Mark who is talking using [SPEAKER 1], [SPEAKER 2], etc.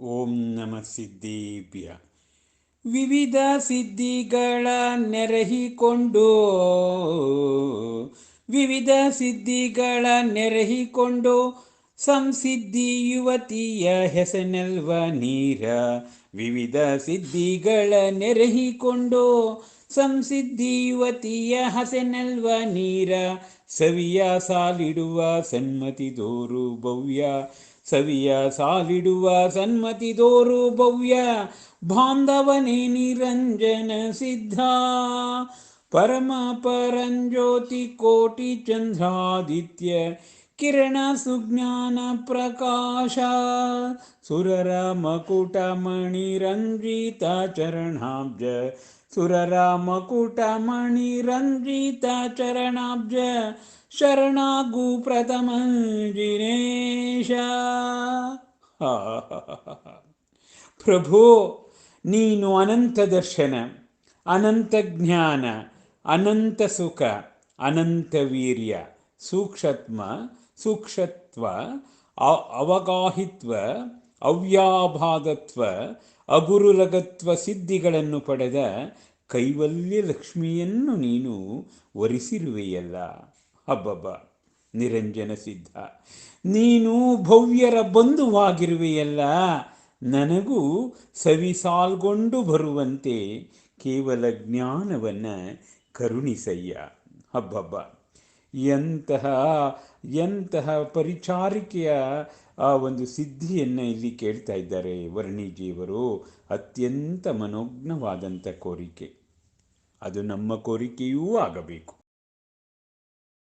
[SPEAKER 1] ಓಂ ನಮ ಸಿದ್ಧಿಭ್ಯ. ವಿವಿಧ ಸಿದ್ಧಿಗಳ ನೆರಹಿಕೊಂಡು, ವಿವಿಧ ಸಿದ್ಧಿಗಳ ನೆರಹಿಕೊಂಡು, ಸಂಸಿದ್ಧಿ ಯುವತಿಯ ಹೆಸನೆಲ್ವ ನೀರ. ವಿವಿಧ ಸಿದ್ಧಿಗಳ ನೆರಹಿಕೊಂಡು, ಸಂಸಿದ್ಧಿ ಯುವತಿಯ ಹಸೆನೆಲ್ವ ನೀರ. ಸವಿಯ ಸಾಲಿಡುವ ಸನ್ಮತಿ ದೋರು ಭವ್ಯ. ಸವಿಯ ಸಾಲಿಡುವ ಸನ್ಮತಿ ದೋರು ಭವ್ಯ ಬಾಂಧವನೇ ನಿರಂಜನ ಸಿದ್ಧ ಪರಮ ಪರಂಜ್ಯೋತಿ ಕೋಟಿ ಚಂದ್ರಾದಿತ್ಯ ಕಿರಣ ಸುಜ್ಞಾನ ಪ್ರಕಾಶ ಸುರರ ಮಕುಟ ಮಣಿರಂಜಿತ ಚರಣಾಬ್ಜ ಸುರರ ಮಕುಟ ಮಣಿರಂಜಿತ ಚರಣಾಬ್ಜ ಶರಣಾಗು ಪ್ರಥಮಂಜಿನೇಶ ಪ್ರಭು, ನೀನು ಅನಂತ ದರ್ಶನ, ಅನಂತ ಜ್ಞಾನ, ಅನಂತ ಸುಖ, ಅನಂತ ವೀರ್ಯ ಸೂಕ್ಷ್ಮ ಸೂಕ್ಷತ್ವ ಅವಗಾಹಿತ್ವ, ಅವ್ಯಾಭಾಗತ್ವ, ಅಗುರುಲಗತ್ವ ಸಿದ್ಧಿಗಳನ್ನು ಪಡೆದ ಕೈವಲ್ಯ ಲಕ್ಷ್ಮಿಯನ್ನು ನೀನು ವರಿಸಿರುವೆಯಲ್ಲ. ಹಬ್ಬಬ್ಬ ನಿರಂಜನ ಸಿದ್ಧ ನೀನು ಭವ್ಯರ ಬಂಧುವಾಗಿರುವೆಯಲ್ಲ, ನನಗೂ ಸವಿಸಾಲ್ಗೊಂಡು ಬರುವಂತೆ ಕೇವಲ ಜ್ಞಾನವನ್ನು ಕರುಣಿಸಯ್ಯ. ಹಬ್ಬಬ್ಬ. ಎಂತಹ ಎಂತಹ ಪರಿಚಾರಿಕೆಯ ಆ ಒಂದು ಸಿದ್ಧಿಯನ್ನು ಇಲ್ಲಿ ಕೇಳ್ತಾ ಇದ್ದಾರೆ ವರ್ಣಿಜಿಯವರು. ಅತ್ಯಂತ ಮನೋಜ್ಞವಾದಂಥ ಕೋರಿಕೆ. ಅದು ನಮ್ಮ ಕೋರಿಕೆಯೂ ಆಗಬೇಕು.